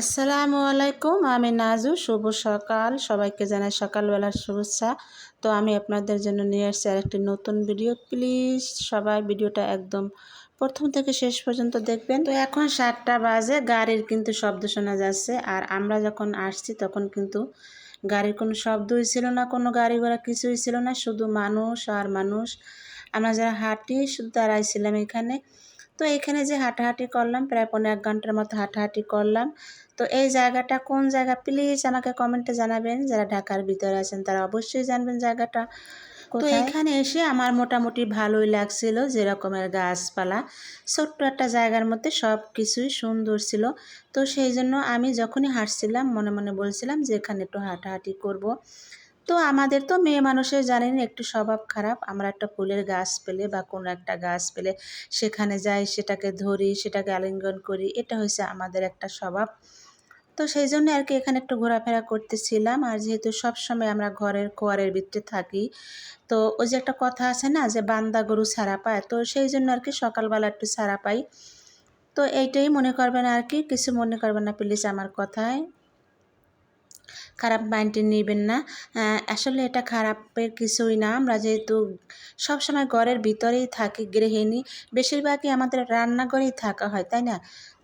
আসসালামু আলাইকুম, আমি নাজু, শুভ সকাল। সবাইকে জানাই সকালবেলার শুভেচ্ছা। তো আমি আপনাদের জন্য নিয়ে আসছি আর একটি নতুন ভিডিও। প্লিজ সবাই ভিডিওটা একদম প্রথম থেকে শেষ পর্যন্ত দেখবেন। তো এখন সাতটা বাজে, গাড়ির কিন্তু শব্দ শোনা যাচ্ছে। আর আমরা যখন আসছি, তখন কিন্তু গাড়ির কোনো শব্দই ছিল না, কোনো গাড়ি ঘোড়া কিছুই ছিল না। শুধু মানুষ আর মানুষ। আমরা যারা হাঁটি শুধু দাঁড়াইছিলাম এখানে। তো এখানে যে হাঁটাহাঁটি করলাম প্রায় পনেরো এক ঘণ্টার মতো হাঁটাহাঁটি করলাম। তো এই জায়গাটা কোন জায়গা? প্লিজ আমাকে কমেন্টে জানাবেন। যারা ঢাকার ভিতরে আছেন তারা অবশ্যই জানবেন জায়গাটা। তো এখানে এসে আমার মোটামুটি ভালোই লাগছিল যেরকমের গাছপালা। ছোট্ট একটা জায়গার মধ্যে সব কিছুই সুন্দর ছিল। তো সেই জন্য আমি যখনই হাঁটছিলাম মনে মনে বলছিলাম যে এখানে একটু হাঁটাহাঁটি করব। তো আমাদের তো মেয়ে মানুষের জানেন একটু স্বভাব খারাপ। আমরা একটা ফুলের গাছ পেলে বা কোনো একটা গাছ পেলে সেখানে যাই, সেটাকে ধরি, সেটাকে আলিঙ্গন করি, এটা হচ্ছে আমাদের একটা স্বভাব। তো সেই জন্য আর কি এখানে একটু ঘোরাফেরা করতেছিলাম। আর যেহেতু সব সময় আমরা ঘরের কোয়ারের ভিতরে থাকি, তো ওই যে একটা কথা আছে না যে বান্দা গরু ছাড়া পায়, তো সেই জন্য আর কি সকালবেলা একটু ছাড়া পাই। তো এইটাই মনে করবেন আর কি, কিছু মনে করবেন না প্লিজ আমার কথায়। খারাপ মাইন্ডে নেবেন না। আসলে এটা খারাপের কিছুই না। আমরা যেহেতু সবসময় ঘরের ভিতরেই থাকি, গৃহিণী, বেশিরভাগই আমাদের রান্নাঘরেই থাকা হয়, তাই না?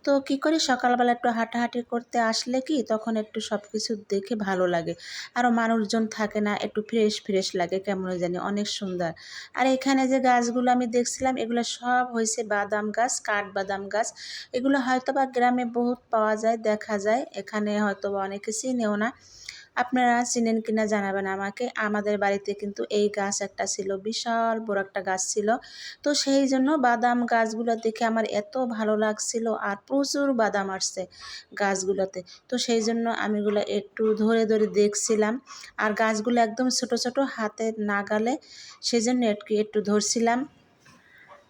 তো কি করি? সকালবেলা একটু হাঁটাহাঁটি করতে আসলে কি? তখন একটু সব কিছু দেখে ভালো লাগে। আরও মানুষজন থাকে না, একটু ফ্রেশ ফ্রেশ লাগে, কেমন জানি? অনেক সুন্দর। আর এখানে যে গাছগুলো আমি দেখছিলাম, এগুলো সব হয়েছে বাদাম গাছ কাঠ বাদাম গাছ। এগুলো হয়তো বা গ্রামে বহুত পাওয়া যায়, দেখা যায়। এখানে হয়তো বা অনেকে চিনেও না। আপনারা চিনেন কিনা জানাবেন আমাকে। আমাদের বাড়িতে কিন্তু এই গাছ একটা ছিল, বিশাল বড় একটা গাছ ছিল। তো সেই জন্য বাদাম গাছগুলো দেখে আমার এত ভালো লাগছিল আর প্রচুর বাদাম আসছে গাছগুলোতে। তো সেই জন্য আমিগুলো একটু ধরে ধরে দেখছিলাম আর গাছগুলো একদম ছোট ছোট হাতে নাগালে সেজন্য একটু একটু ধরছিলাম।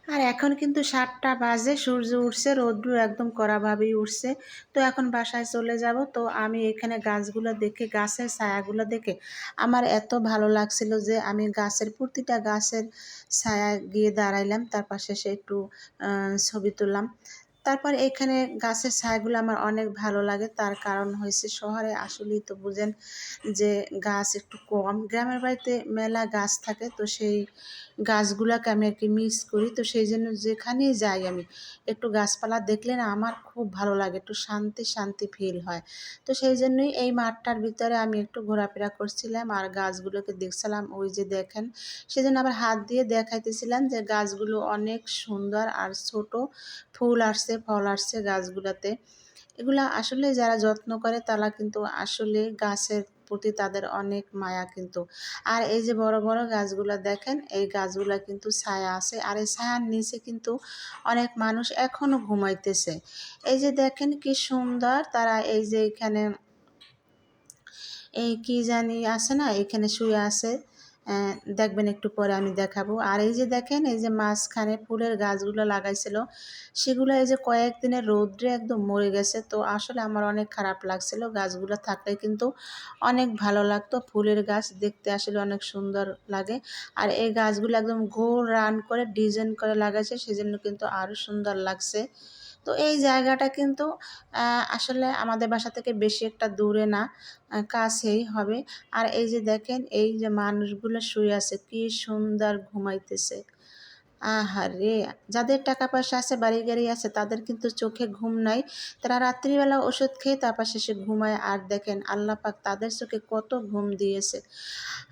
আর এখন কিন্তু সাতটা বাজে, সূর্য উঠছে রৌদ্র একদম কড়াভাবেই উঠছে। তো এখন বাসায় চলে যাব। তো আমি এখানে গাছগুলো দেখে, গাছের ছায়াগুলো দেখে আমার এত ভালো লাগছিল যে আমি গাছের, প্রতিটা গাছের ছায়া গিয়ে দাঁড়াইলাম। তার পাশে সে একটু ছবি তুললাম। তারপর এখানে গাছের ছায়াগুলো আমার অনেক ভালো লাগে। তার কারণ হয়েছে শহরে আসলেই তো বুঝেন যে গাছ একটু কম। গ্রামের বাড়িতে মেলা গাছ থাকে, তো সেই গাছগুলোকে আমি আর কি মিস করি। তো সেই জন্য যেখানেই যাই আমি, একটু গাছপালা দেখলে না আমার খুব ভালো লাগে, একটু শান্তি শান্তি ফিল হয়। তো সেই জন্যই এই মাঠটার ভিতরে আমি একটু ঘোরাফেরা করছিলাম আর গাছগুলোকে দেখছিলাম ওই যে দেখেন। সেজন্য আবার হাত দিয়ে দেখাইতেছিলাম যে গাছগুলো অনেক সুন্দর আর ছোট ফুল আসছে ফল আসছে গাছগুলাতে। এগুলা আসলে যারা যত্ন করে তারা কিন্তু আসলে গাছের প্রতি তাদের অনেক মায়া কিন্তু। আর এই যে বড় বড় গাছগুলো দেখেন, এই গাছগুলো কিন্তু ছায়া আছে। আর এই ছায়ার নিচে কিন্তু অনেক মানুষ এখনও ঘুমাইতেছে। এই যে দেখেন কি সুন্দর তারা এই যে এখানে এই কি জানি আছে না, এখানে শুয়ে আছে। দেখবেন একটু পরে আমি দেখাবো। আর এই যে দেখেন, এই যে মাঝখানে ফুলের গাছগুলো লাগাইছিল, সেগুলো এই যে কয়েকদিনের রৌদ্রে একদম মরে গেছে। তো আসলে আমার অনেক খারাপ লাগছিল গাছগুলো থাকলে, কিন্তু অনেক ভালো লাগতো। ফুলের গাছ দেখতে আসলে অনেক সুন্দর লাগে। আর এই গাছগুলো একদম গোল রান করে, ডিজাইন করে লাগাইছে, সেজন্য কিন্তু আরও সুন্দর লাগছে। তো এই জায়গাটা কিন্তু আসলে আমাদের বাসা থেকে বেশি একটা দূরে না কাছেই হবে। আর এই যে দেখেন, এই যে মানুষগুলো শুয়ে আছে, কি সুন্দর ঘুমাইতেছে। আহারে, যাদের টাকা পয়সা আছে বাড়ি গাড়ি আছে, তাদের কিন্তু চোখে ঘুম নাই। তারা রাত্রিবেলা ওষুধ খেয়ে তারপর শেষে ঘুমায়। আর দেখেন, আল্লাহ পাক তাদের চোখে কত ঘুম দিয়েছে।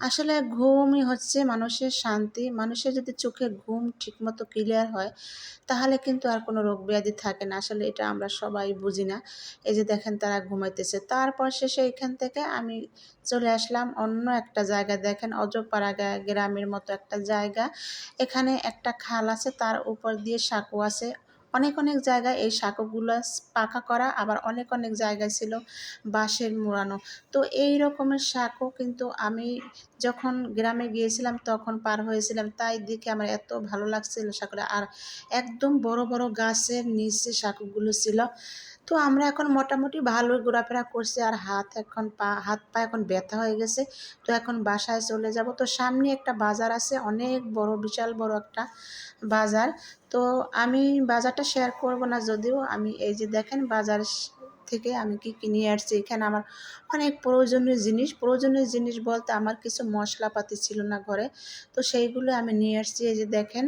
আসলে ঘুমই হচ্ছে মানুষের শান্তি। মানুষের যদি চোখে ঘুম ঠিকমতো ক্লিয়ার হয়, তাহলে কিন্তু আর কোনো রোগ ব্যাধি থাকে না। আসলে এটা আমরা সবাই বুঝি না। এই যে দেখেন, তারা ঘুমাইতেছে। তারপর শেষে এখান থেকে আমি চলে আসলাম অন্য একটা জায়গা। দেখেন অজপাড়া গ্রামের মতো একটা জায়গা। এখানে একটা খাল আছে, তার উপর দিয়ে সাঁকো আছে। অনেক অনেক জায়গায় এই সাঁকোগুলো পাকা করা, আবার অনেক অনেক জায়গায় ছিল বাঁশের মোড়ানো। তো এই রকমের সাঁকো কিন্তু আমি যখন গ্রামে গিয়েছিলাম, তখন পার হয়েছিলাম। তাই দেখে আমার এত ভালো লাগছিল সাঁকোটা। আর একদম বড় বড় গাছের নিচে সাঁকোগুলো ছিল। তো আমরা এখন মোটামুটি ভালোই ঘোরাফেরা করছি। আর হাত এখন পা, হাত পা এখন ব্যথা হয়ে গেছে। তো এখন বাসায় চলে যাব। তো সামনে একটা বাজার আছে। অনেক বড়, বিশাল বড় একটা বাজার। তো আমি বাজারটা শেয়ার করব না যদিও। আমি এই যে দেখেন বাজার থেকে আমি কি কিনে আসছি। এখানে আমার অনেক প্রয়োজনীয় জিনিস। প্রয়োজনীয় জিনিস বলতে আমার কিছু মশলাপাতি ছিল না ঘরে। তো সেইগুলো আমি নিয়ে আসছি। এই যে দেখেন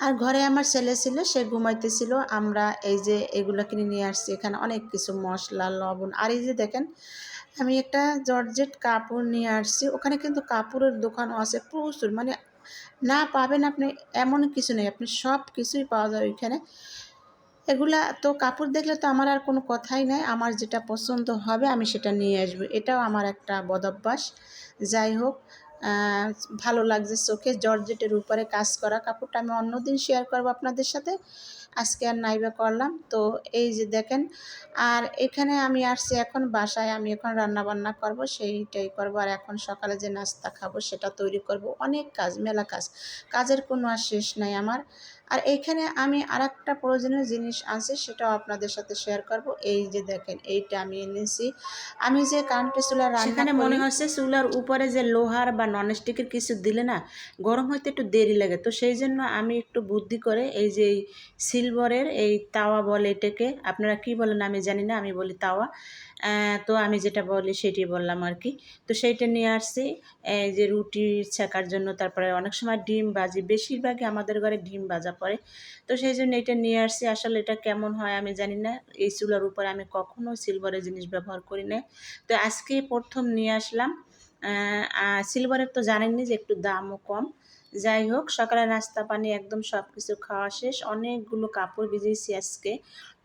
আর ঘরে আমার ছেলে ছিল, সে ঘুমাইতেছিল আমরা এই যে এগুলো কিনে নিয়ে আসছি, এখানে অনেক কিছু, মশলা, লবণ। আর এই যে দেখেন, আমি একটা জর্জেট কাপড় নিয়ে আসছি। ওখানে কিন্তু কাপড়ের দোকানও আছে প্রচুর। মানে না পাবেন আপনি, এমন কিছু নেই। আপনি সব কিছুই পাওয়া যায় ওইখানে। এগুলা তো কাপড় দেখলে তো আমার আর কোনো কথাই নাই। আমার যেটা পছন্দ হবে আমি সেটা নিয়ে আসব। এটাও আমার একটা বদভ্যাস যাই হোক ভালো লাগছে চোখে জর্জেটের উপরে কাজ করা কাপড়টা আমি অন্যদিন শেয়ার করব আপনাদের সাথে। আজকে আর নাইবা করলাম। তো এই যে দেখেন, আর এখানে আমি আসছি এখন বাসায়, আমি এখন রান্না বান্না করব, সেইটাই করব। আর এখন সকালে যে নাস্তা খাব সেটা তৈরি করব। অনেক কাজ, মেলা কাজ। কাজের কোনো আর শেষ নাই আমার। আর এইখানে আমি আর একটা প্রয়োজনীয় জিনিস আছে সেটাও আপনাদের সাথে শেয়ার করব। এই যে দেখেন এইটা আমি এনেছি। আমি যে কারেন্টের চুলার রান্না মনে হচ্ছে চুলার উপরে যে লোহার বা ননস্টিকের কিছু দিলে না গরম হইতে একটু দেরি লাগে। তো সেই জন্য আমি একটু বুদ্ধি করে এই যে সিলভারের এই তাওয়া বলে এটাকে আপনারা কি বলেন আমি জানি না আমি বলি তাওয়া। তো আমি যেটা বলি সেটি বললাম আর কি। তো সেইটা নিয়ে আসছি। এই যে রুটি ছেঁকার জন্য তারপরে অনেক সময় ডিম বাজি বেশিরভাগই আমাদের ঘরে ডিম বাজা পড়ে। তো সেই জন্য এটা নিয়ে আসছি। আসলে এটা কেমন হয় আমি জানি না। এই চুলার উপরে আমি কখনো সিলভারের জিনিস ব্যবহার করি না তো আজকে প্রথম নিয়ে আসলাম। সিলভারের তো জানেননি যে একটু দামও কম। যাই হোক সকালে নাস্তা, পানি, একদম সব কিছু খাওয়া শেষ। অনেকগুলো কাপড় ভিজিয়েছি আজকে।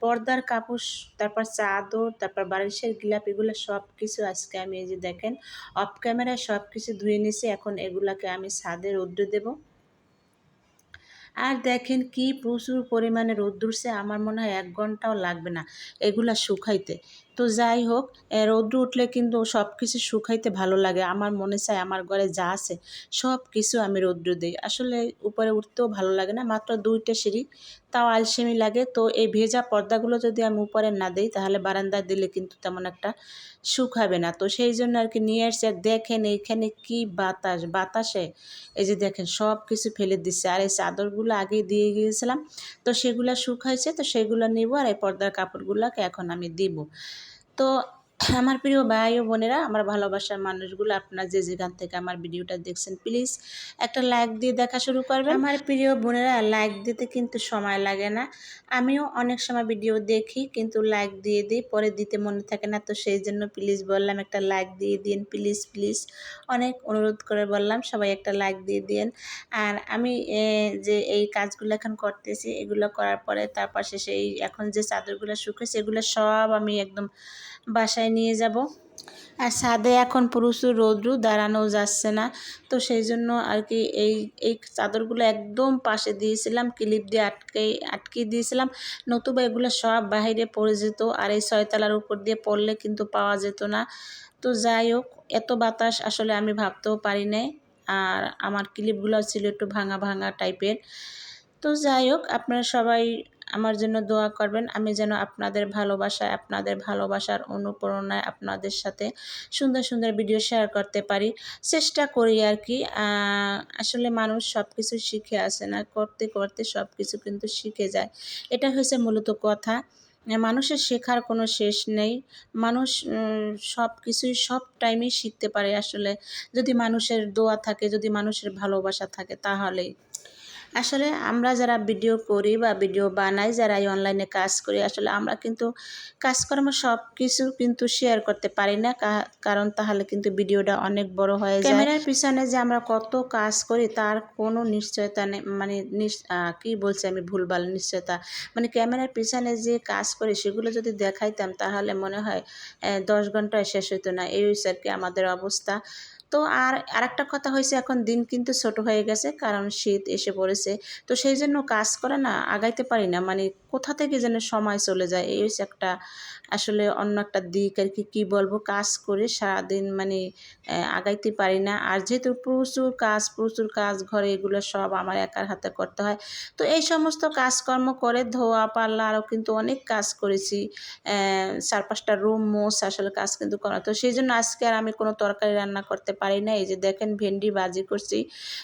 পর্দার কাপড়, তারপর চাদর, তারপর বালিশের গিলাপ, এগুলো সব কিছু আজকে আমি এই যে দেখেন অফ ক্যামেরায় সব কিছু ধুয়ে নিছি এখন এগুলাকে আমি ছাদে রৌদ্র দেবো। আর দেখেন কি প্রচুর পরিমাণে রোদ আমার মনে হয় এক ঘন্টাও লাগবে না এগুলা শুকাইতে। তো যাই হোক রৌদ্র উঠলে কিন্তু সব কিছু শুকাইতে ভালো লাগে। আমার মনে চায় আমার ঘরে যা আছে সব কিছু আমি রৌদ্র দিই। আসলে উপরে উঠতেও ভালো লাগে না, মাত্র দুইটা সিঁড়ি, তাও আলসেমি লাগে। তো এই ভেজা পর্দাগুলো যদি আমি উপরে না দিই, তাহলে বারান্দায় দিলে কিন্তু তেমন একটা শুকাবে না। তো সেই জন্য আর কি নিয়ে আসছে দেখেন এইখানে কি বাতাস, বাতাসে, এই যে দেখেন সব কিছু ফেলে দিচ্ছে আর এই চাদরগুলো আগে দিয়ে গিয়েছিলাম, তো সেগুলো শুকাইছে, তো সেগুলো নিব আর এই পর্দার কাপড়গুলোকে এখন আমি দিব। তো আমার প্রিয় ভাই ও বোনেরা, আমার ভালোবাসার মানুষগুলো, আপনারা যে যেখান থেকে আমার ভিডিওটা দেখছেন প্লিজ একটা লাইক দিয়ে দেখা শুরু করবেন। আমার প্রিয় বোনেরা লাইক দিতে কিন্তু সময় লাগে না। আমিও অনেক সময় ভিডিও দেখি, কিন্তু লাইক দিয়ে দিই, পরে দিতে মনে থাকে না। তো সেই জন্য প্লিজ বললাম, একটা লাইক দিয়ে দিন প্লিজ প্লিজ অনেক অনুরোধ করে বললাম, সবাই একটা লাইক দিয়ে দিন আর আমি যে এই কাজগুলো এখন করতেছি, এগুলো করার পরে তারপর শেষে এই এখন যে চাদরগুলো শুকেছে এগুলো সব আমি একদম বাসায় নিয়ে যাব। আর ছাদে এখন প্রচুর রৌদ্র দাঁড়ানো যাচ্ছে না। তো সেই জন্য আর কি এই এই চাদরগুলো একদম পাশে দিয়েছিলাম, ক্লিপ দিয়ে আটকে আটকে দিয়েছিলাম। নতুবা এগুলো সব বাহিরে পড়ে যেত আর এই ছয়তলার উপর দিয়ে পড়লে কিন্তু পাওয়া যেত না। তো যাই হোক, এত বাতাস আসলে আমি ভাবতেও পারি নাই। আর আমার ক্লিপগুলো ছিল একটু ভাঙা ভাঙা টাইপের। তো যাই হোক, আপনারা সবাই আমার জন্য দোয়া করবেন। আমি যেন আপনাদের ভালোবাসায়, আপনাদের ভালোবাসার অনুপ্রেরণায় আপনাদের সাথে সুন্দর সুন্দর ভিডিও শেয়ার করতে পারি। চেষ্টা করি আর কি। আসলে মানুষ সব কিছু শিখে আসে না। করতে করতে সব কিছু কিন্তু শিখে যায়। এটা হয়েছে মূলত কথা। মানুষের শেখার কোনো শেষ নেই। মানুষ সব কিছুই সব টাইমেই শিখতে পারে আসলে। যদি মানুষের দোয়া থাকে, যদি মানুষের ভালোবাসা থাকে, তাহলেই। আসলে আমরা যারা ভিডিও করি বা ভিডিও বানাই, যারা এই অনলাইনে কাজ করি, আসলে আমরা কিন্তু কাজকর্ম সব কিছু কিন্তু শেয়ার করতে পারি না। কারণ তাহলে কিন্তু ভিডিওটা অনেক বড় হয়ে যায়। ক্যামেরার পিছনে যে আমরা কত কাজ করি, তার কোনো নিশ্চয়তা নেই। মানে কি বলছি আমি? ভুলভাল নিশ্চয়তা। মানে ক্যামেরার পিছনে যে কাজ করি, সেগুলো যদি দেখাইতাম, তাহলে মনে হয় দশ ঘন্টায় শেষ হইতো না। এই হচ্ছে আর কি আমাদের অবস্থা। তো আর আরেকটা কথা হয়েছে, এখন দিন কিন্তু ছোট হয়ে গেছে, কারণ শীত এসে পড়েছে। তো সেই জন্য কাজ করে না, আগাইতে পারি না। মানে কোথা থেকে যেন সময় চলে যায়, এই হচ্ছে একটা, আসলে অন্য একটা দিক আর কি। কী বলব? কাজ করে সারাদিন মানে আগাইতে পারি না। আর যেহেতু প্রচুর কাজ প্রচুর কাজ, ঘরে এগুলো সব আমার একার হাতে করতে হয়। তো এই সমস্ত কাজকর্ম করে ধোয়া, পাল্লা আরও কিন্তু অনেক কাজ করেছি। চার পাঁচটা রুম মোস আসলে কাজ কিন্তু করা। তো সেই জন্য আজকে আর আমি কোনো তরকারি রান্না করতে পারি না। এই যে দেখেন ভেন্ডি বাজি করছি।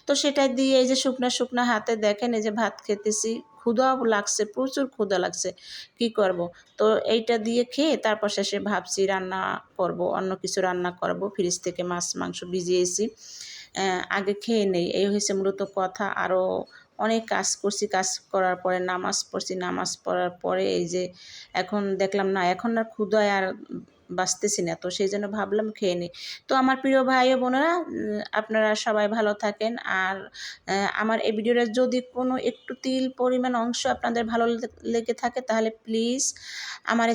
তো সেটা দিয়ে এই যে শুকনা শুকনা হাতে দেখেন এই যে ভাত খেতেছি। ক্ষুদাও লাগছে, প্রচুর ক্ষুদা লাগছে। কি করব? তো এইটা দিয়ে খেয়ে তারপর শেষে ভাবছি রান্না করব, অন্য কিছু রান্না করব। ফ্রিজ থেকে মাছ, মাংস ভিজিয়েছি। আগে খেয়ে নেই। এই হয়েছে মূলত কথা। আরও অনেক কাজ করছি। কাজ করার পরে নামাজ পড়ছি। নামাজ পড়ার পরে এই যে এখন দেখলাম না, এখন আর ক্ষুদায় আর বাঁচতেছি না, তো সেই জন্য ভাবলাম খেয়ে নিই। তো আমার প্রিয় ভাই ও বোনেরা আপনারা সবাই ভালো থাকেন। আর আমার এই ভিডিওটা যদি কোনো একটু তিল পরিমাণ অংশ আপনাদের ভালো লেগে থাকে, তাহলে প্লিজ আমার